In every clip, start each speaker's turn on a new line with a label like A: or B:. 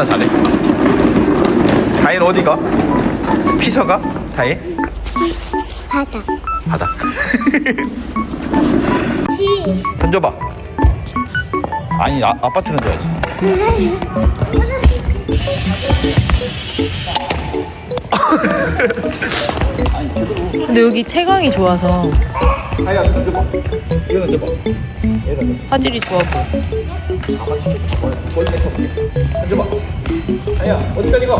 A: 잘한다 잘해 다혜는 어디가? 피서가? 다혜?
B: 바다.
A: 바다
B: 시.
A: 던져봐 아니 아, 아파트 던져야지
C: 근데 여기 채광이 좋아서
A: 다혜야 던져봐 이거 던져봐 얘 던져봐
C: 화질이 좋아 보여.
A: 어디까지 가볼게 던져봐 다혜야 어디까지 가?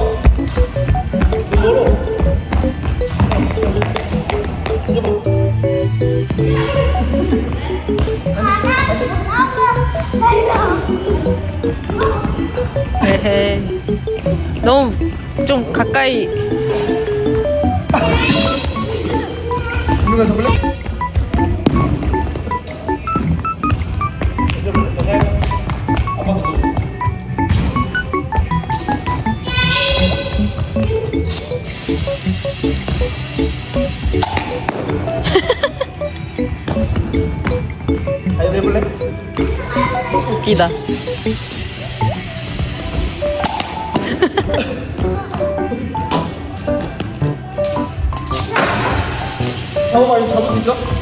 A: 멀어
C: 에헤이. 너무 좀 가까이
A: 가서 볼래?
C: 웃기다.
A: 잡아봐 이거 잡을 수 있어?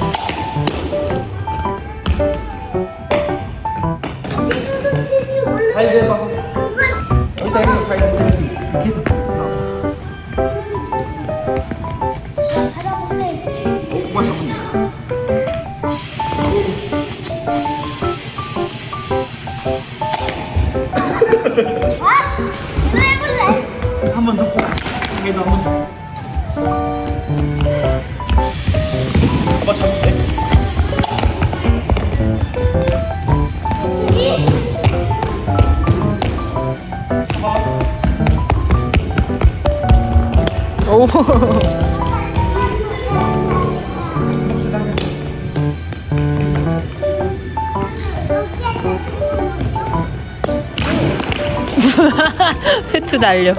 C: 페트 날려.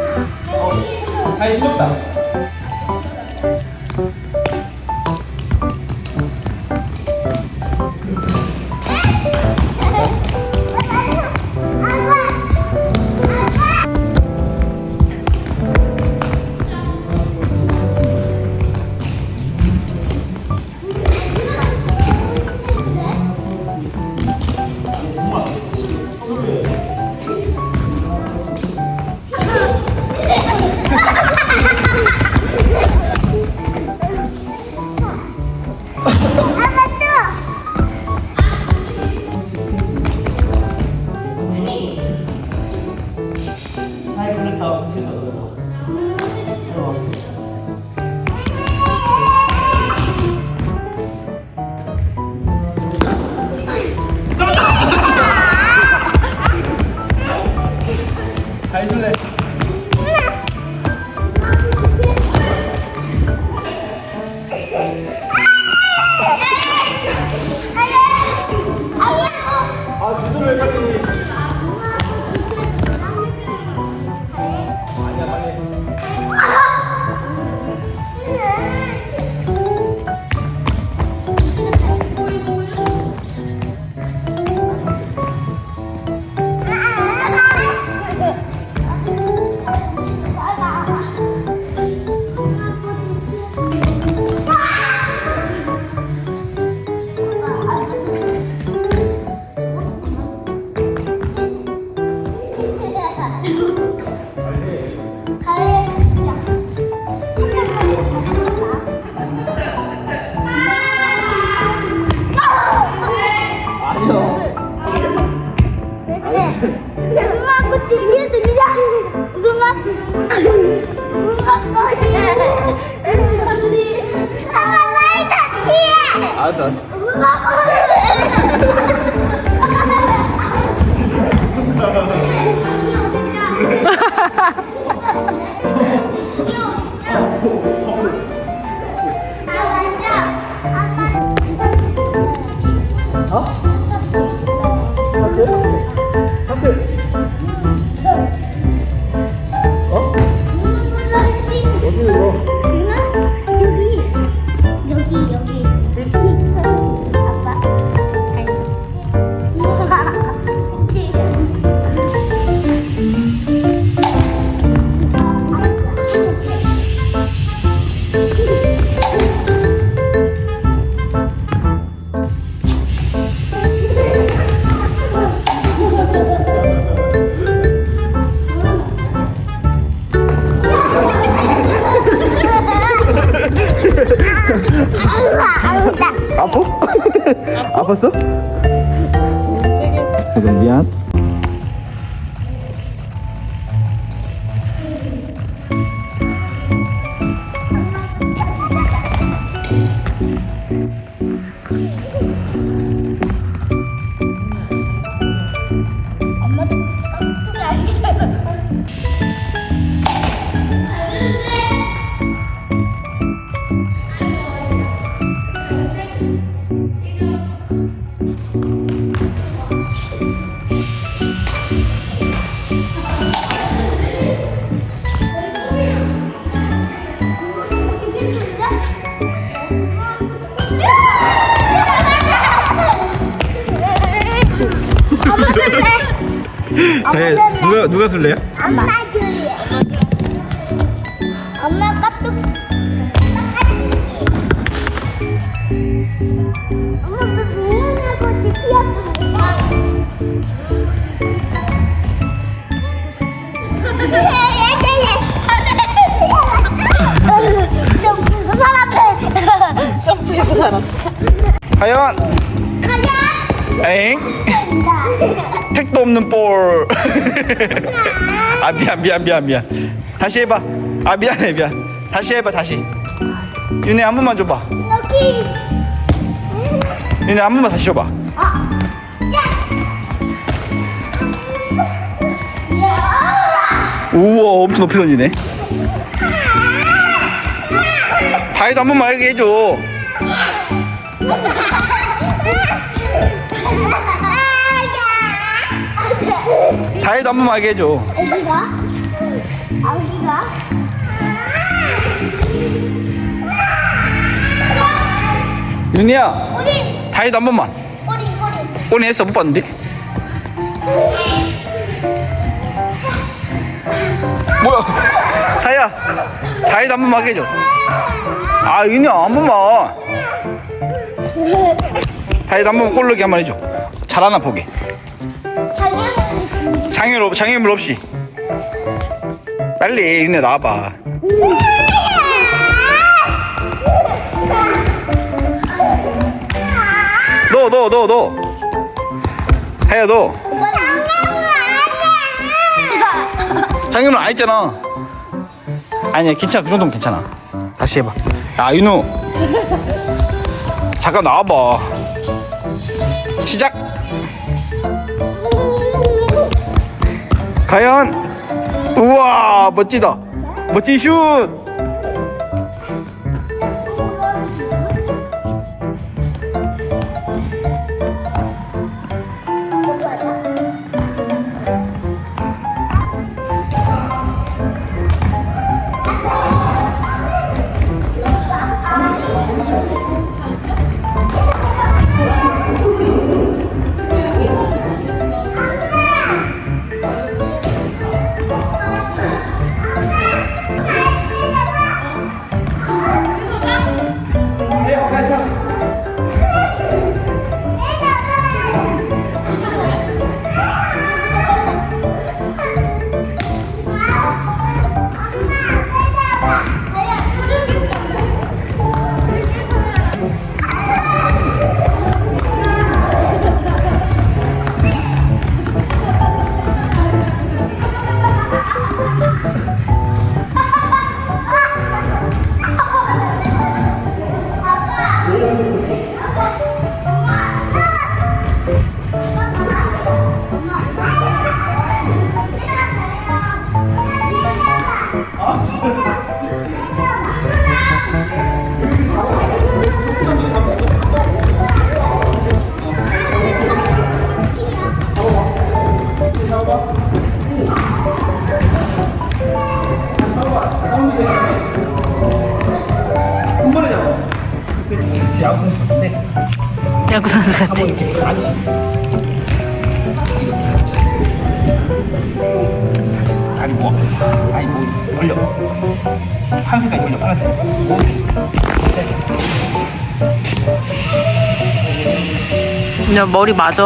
A: 아니 이겼다. 알았어 알았어. 어?
B: 아팠어? 네, 누가 누가 술래요?
A: 엄마 줄이야. 엄마 깍두기. 엄마 왜 비누냐고 뒤피하고 좀 사람들
C: 점프해서 살아.
B: 과연
A: 가야
B: 에잉 택도 없는 볼. 아 미안 미안 미안 미안. 다시 해봐. 아 미안해 미안. 다시 해봐 다시. 윤혜 한 번만 줘봐.
A: 여기
B: 윤혜 한 번만 다시 줘봐. 우와 엄청 높이 던지네. 다이도 한 번만 알게 해줘. 다이도 한 번만 알게 해줘.
A: 아기가 아기가
B: 윤희야
A: 꼬리
B: 다이도 한 번만.
A: 꼬리 꼬리
B: 오늘 했어 못 봤는데. 뭐야? 다이야 다이도 한 번만 하게 해줘. 아 윤희야 한 번만. 다이도 한 번만 꼴르기 한 번 해줘. 잘하나 보게.
A: 장애물
B: 장애물 없- 장애물 없이. 빨리 윤희 나와봐. 너 너 너 너. 다이야 너. 장애물 안 했잖아. 아니야 괜찮아 그 정도면 괜찮아. 다시 해봐. 야 윤우. 잠깐 나와봐. 시작. 과연 우와 멋지다 멋진 슛 야구 선수
C: 같아.
B: 다리 모아 아니 뭐 벌려. 한 색깔 벌려. 파란색
C: 윤아 머리 맞아.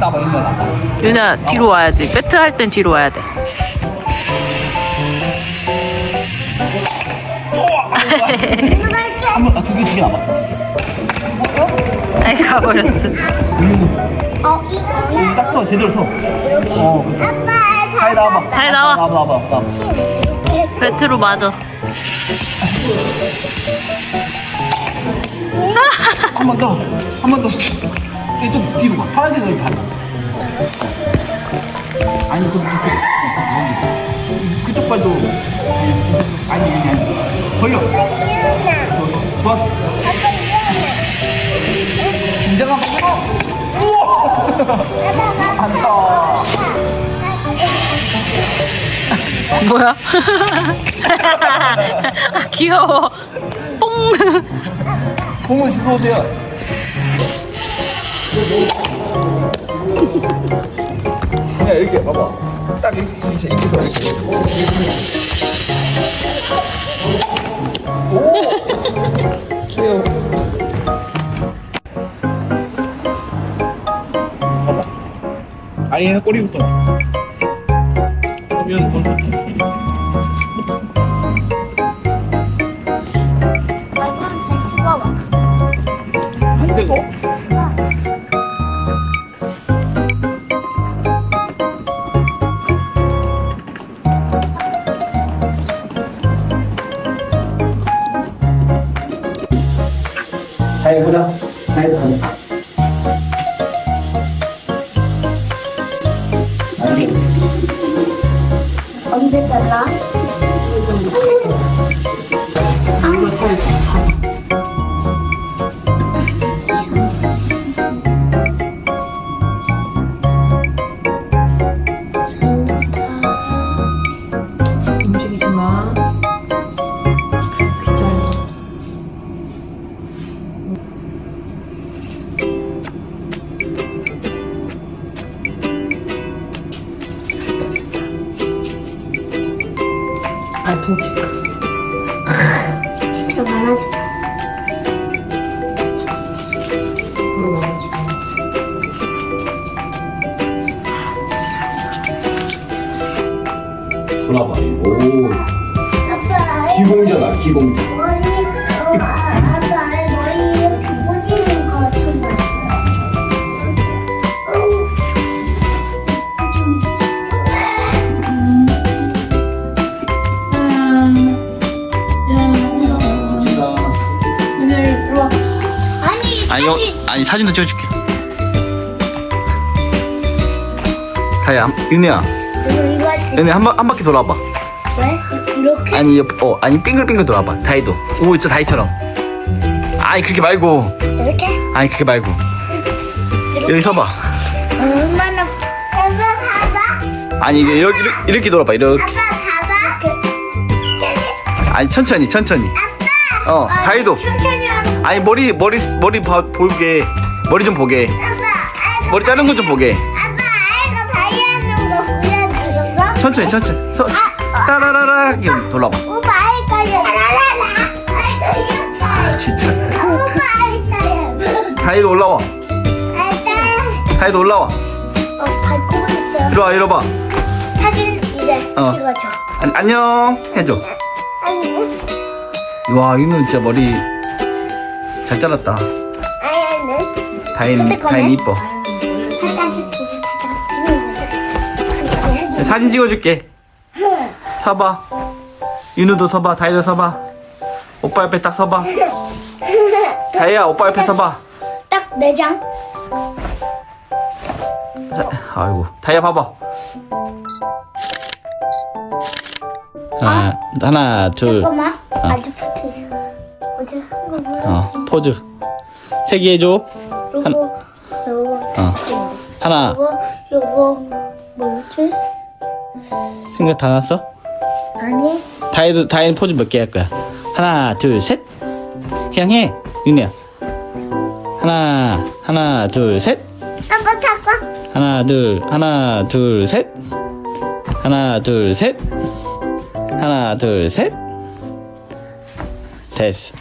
B: 나봐 이거 나봐.
C: 윤아 뒤로 와야지. 배트 할 땐 뒤로 와야 돼.
B: 한번두개두개 남았어.
C: 에 아예 가버렸어.
A: 어 이거는
B: 딱 서, 제대로 서. 어.
A: 아빠
B: 다이 나와봐.
C: 다이 나와.
B: 나와봐, 나와봐, 나와봐.
C: 배트로 맞아.
B: 한 번 더, 한 번 더. 이좀 뒤로 가. 파란색으로 밟아. 아니, 좀 그쪽. 그쪽 발도. 아니, 아니, 아니. 벌려. 좋았어. 좋았어. 긴장한 번 안다.
C: 뭐야? 아, 귀여워. 뽕.
B: 공을 주워 오세요. 그냥 이렇게 봐봐. 딱 이렇게 이렇게 이렇게 서 이렇게. 얘는 꼬리부터. 그러면. 안 되고. 잘 해보자. 돌아봐. 오.
A: 아빠
B: 기공자다, 기공자.
A: 머리 어, 아빠 머리 이렇게 모지는 거 처음 봤어요. 아니
B: 아니 이거
A: 다시
B: 아니 사진도 찍어줄게. 다야, 윤혜야,
A: 할수
B: 윤혜 한바 한 바퀴 돌아봐.
A: 왜? 이렇게
B: 아니 옆, 어 아니 빙글빙글 돌아봐. 다이도. 오, 저 다이처럼. 아니 그렇게 말고.
A: 이렇게
B: 아니 그렇게 말고. 여기 서봐.
A: 얼마나 아빠 봐봐
B: 아니 이게 이렇게 이렇게, 이렇게 돌아봐. 이렇게.
A: 아빠 봐봐
B: 아니 천천히 천천히.
A: 아빠
B: 어, 다이도.
A: 천천히 하는
B: 아니 머리 머리 머리 봐, 보게. 머리 좀 보게.
A: 아빠
B: 머리 자른 거 좀 보게. 천천히 천천히. 서, 따라라라 이렇게 돌아봐.
A: 오빠 아이까지 라라라 아이고 이렇게
B: 아 진짜.
A: 오빠 아이까지
B: 다이도 올라와.
A: 아이까
B: 다이도 올라와.
A: 어 밟고 있어
B: 이리 와 이리 와.
A: 사진 이제
B: 어.
A: 찍어줘
B: 안, 안녕 해줘.
A: 아니
B: 와 이는 진짜 머리 잘 잘랐다.
A: 아이는
B: 다인
A: 스티커네?
B: 다인 이뻐.
A: 살짝
B: 사진 찍어줄게. 서봐. 윤우도 서봐. 다이도 서봐. 오빠 옆에 딱 서봐. 다이야 오빠 옆에 서봐.
A: 딱 내장
B: 자, 아이고 다이야 봐봐. 하나 하나 둘.
A: 잠깐만 아주 어제 한거
B: 어 포즈. 세 개 해줘. 한-
A: 요거 요거 어.
B: 하나
A: 요거 요거 뭐였지?
B: 생각 다 났어?
A: 아니
B: 다이도 다이는 포즈 몇 개 할 거야? 하나 둘 셋. 그냥 해 윤희야. 하나 하나 둘 셋.
A: 아빠 타고
B: 하나 둘 하나 둘 셋. 하나 둘 셋. 하나 둘 셋. 됐어.